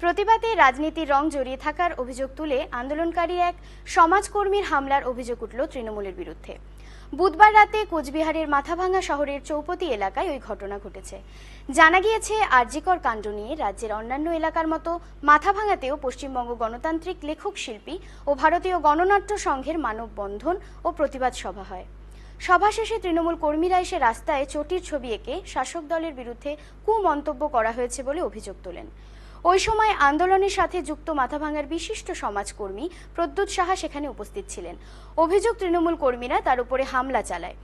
প্রতিবাদে রাজনীতির রং জড়িয়ে থাকার অভিযোগ তুলে আন্দোলনকারী এক সমাজকর্মীর হামলার অভিযোগ উঠল তৃণমূলের বিরুদ্ধে। বুধবার রাতে কোচবিহারের মাথাভাঙ্গা শহরের চৌপতি এলাকায় ওই ঘটনা ঘটেছে। জানা গিয়েছে, আরজিকর কাণ্ড নিয়ে রাজ্যের অন্যান্য এলাকার মতো মাথাভাঙাতেও পশ্চিমবঙ্গ গণতান্ত্রিক লেখক শিল্পী ও ভারতীয় গণনাট্য সংঘের মানববন্ধন ও প্রতিবাদ সভা হয়। সভা শেষে তৃণমূল কর্মীরা এসে রাস্তায় চটির ছবি এঁকে শাসক দলের বিরুদ্ধে কুমন্তব্য করা হয়েছে বলে অভিযোগ তোলেন। ওই সময় আন্দোলনের সাথে যুক্ত মাথাভাঙার বিশিষ্ট সমাজকর্মী প্রদ্যুৎ সাহা সেখানে উপস্থিত ছিলেন। অভিযোগ তৃণমূল কর্মীরা তার উপরে হামলা চালায়।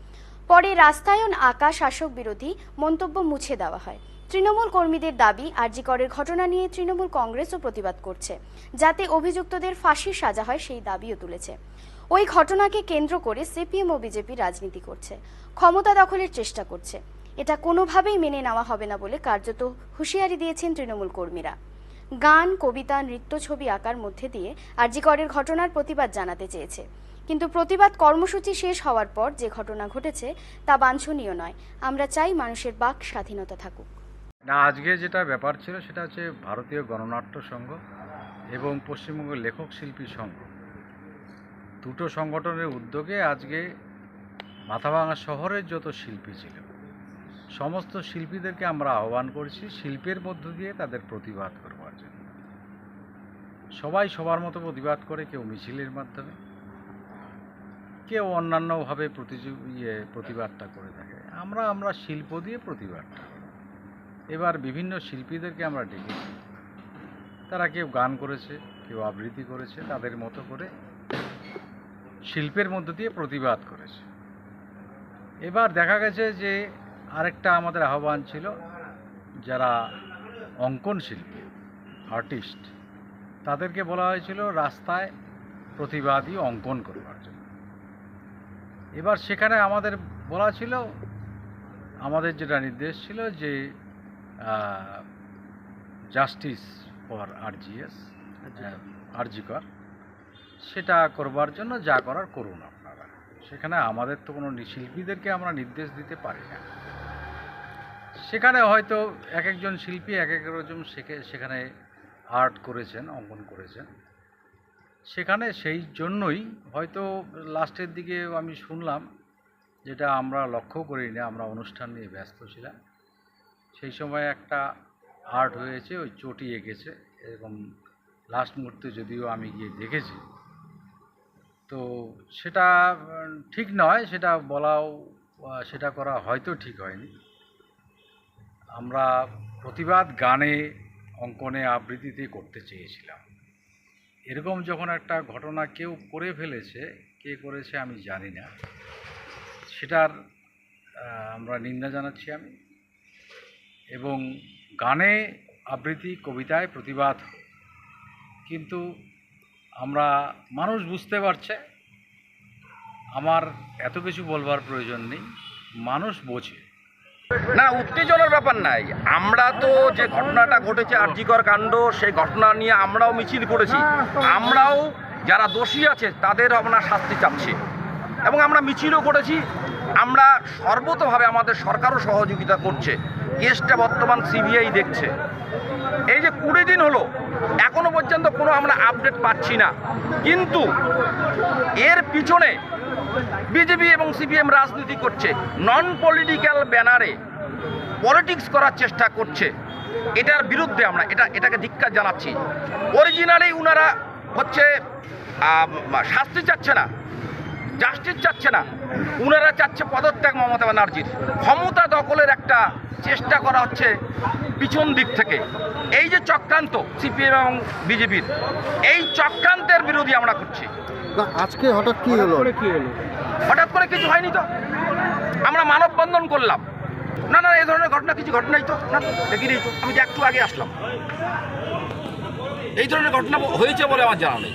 পরে রাস্তায়ন আঁকা শাসক বিরোধী মন্তব্য মুছে দেওয়া হয়। তৃণমূল কর্মীদের দাবি, আরজিকরের ঘটনা নিয়ে তৃণমূল কংগ্রেসও প্রতিবাদ করছে, যাতে অভিযুক্তদের ফাঁসির সাজা হয় সেই দাবিও তুলেছে। ওই ঘটনাকে কেন্দ্র করে সিপিএম ও বিজেপি রাজনীতি করছে, ক্ষমতা দখলের চেষ্টা করছে। এটা কোনোভাবেই মেনে নেওয়া হবে না বলে কার্যত হুঁশিয়ারি দিয়েছেন তৃণমূল কর্মীরা। গান, কবিতা, নৃত্য ছবি আঁকার মধ্যে দিয়ে আরজিকরের ঘটনার প্রতিবাদ জানাতে চেয়েছে। কিন্তু প্রতিবাদ কর্মসূচি শেষ হওয়ার পর যে ঘটনা ঘটেছে তা বাঞ্ছনীয় নয়। আমরা চাই মানুষের বাক স্বাধীনতা থাকুক। না, আজকে যেটা ব্যাপার ছিল সেটা হচ্ছে ভারতীয় গণনাট্য সংঘ এবং পশ্চিমবঙ্গ লেখক শিল্পী সংঘ। দুটো সংগঠনের উদ্যোগে আজকে মাথাভাঙা শহরের যত শিল্পী ছিল সমস্ত শিল্পীদেরকে আমরা আহ্বান করছি শিল্পের মধ্য দিয়ে তাদের প্রতিবাদ করবার জন্য। সবাই সবার মতো প্রতিবাদ করে, কেউ মিছিলের মাধ্যমে, কেউ অন্যান্যভাবে ইয়ে প্রতিবাদটা করে থাকে। আমরা আমরা শিল্প দিয়ে প্রতিবাদটা এবার বিভিন্ন শিল্পীদেরকে আমরা ডেকেছি। তারা কেউ গান করেছে, কেউ আবৃত্তি করেছে, তাদের মতো করে শিল্পের মধ্য দিয়ে প্রতিবাদ করেছে। এবার দেখা গেছে যে আরেকটা আমাদের আহ্বান ছিল যারা অঙ্কন শিল্পী আর্টিস্ট তাদেরকে বলা হয়েছিল রাস্তায় প্রতিবাদী অঙ্কন করবার জন্য। এবার সেখানে আমাদের বলা ছিল আমাদের যেটা নির্দেশ ছিল যে জাস্টিস ফর আরজিএস আরজিকর সেটা করবার জন্য যা করার করুন আপনারা। সেখানে আমাদের তো কোনো শিল্পীদেরকে আমরা নির্দেশ দিতে পারি না। সেখানে হয়তো এক একজন শিল্পী এক এক রকম সেখে- সেখানে আর্ট করেছেন, অঙ্কন করেছেন। সেখানে সেই জন্যই হয়তো লাস্টের দিকে আমি শুনলাম যেটা আমরা লক্ষ্য করিনি, আমরা অনুষ্ঠান নিয়ে ব্যস্ত ছিলাম। সেই সময় একটা আর্ট হয়েছে, ওই চটি এঁকেছে এরকম লাস্ট মুহূর্তে যদিও আমি গিয়ে দেখেছি তো সেটা ঠিক নয়, সেটা বলাও সেটা করা হয়তো ঠিক হয়নি। আমরা প্রতিবাদ গানে, অঙ্কনে আবৃত্তিতে করতে চেয়েছিলাম। এরকম যখন একটা ঘটনা কেউ করে ফেলেছে, কে করেছে আমি জানি না। সেটার আমরা নিন্দা জানাচ্ছি আমি। এবং গানে আবৃত্তি, কবিতায় প্রতিবাদ। কিন্তু আমরা মানুষ বুঝতে পারছে, আমার এত কিছু বলবার প্রয়োজন নেই, মানুষ বোঝে। না, উত্তেজনার ব্যাপার নাই। আমরা তো যে ঘটনাটা ঘটেছে আর্জিকর কাণ্ড, সেই ঘটনা নিয়ে আমরাও মিছিল করেছি। আমরাও যারা দোষী আছে, তাদের আমরা শাস্তি চাচ্ছি। এবং আমরা মিছিলও করেছি। আমরা সর্বতভাবে আমাদের সরকারও সহযোগিতা করছে। কেসটা বর্তমান সিবিআই দেখছে। এই যে কুড়ি দিন হলো, এখনও পর্যন্ত কোনো আমরা আপডেট পাচ্ছি না। কিন্তু এর পিছনে বিজেপি এবং সিপিএম রাজনীতি করছে নন পলিটিক্যাল ব্যানারে পলিটিক্স করার চেষ্টা করছে। এটার বিরুদ্ধে আমরা, এটা, এটাকে ধিক্কার জানাচ্ছি। অরিজিনালি উনারা হচ্ছে শাস্তি চাচ্ছে না। জাস্টিস চাচ্ছে না। উনারা চাচ্ছে পদত্যাগ মমতা ব্যানার্জির। ক্ষমতা দখলের একটা চেষ্টা করা হচ্ছে পিছন দিক থেকে। এই যে চক্রান্ত সিপিএম এবং বিজেপির এই চক্রান্তের বিরোধী আমরা করছি। আজকে হঠাৎ কি হলো? হঠাৎ করে কিছু হয়নি তো। আমরা মানববন্ধন করলাম। না না এই ধরনের ঘটনা কিছু ঘটনাই তো। না দেখিনি তো। আমি যে একটু আগে আসলাম। এই ধরনের ঘটনা হয়েছে বলে আমার জানা নেই।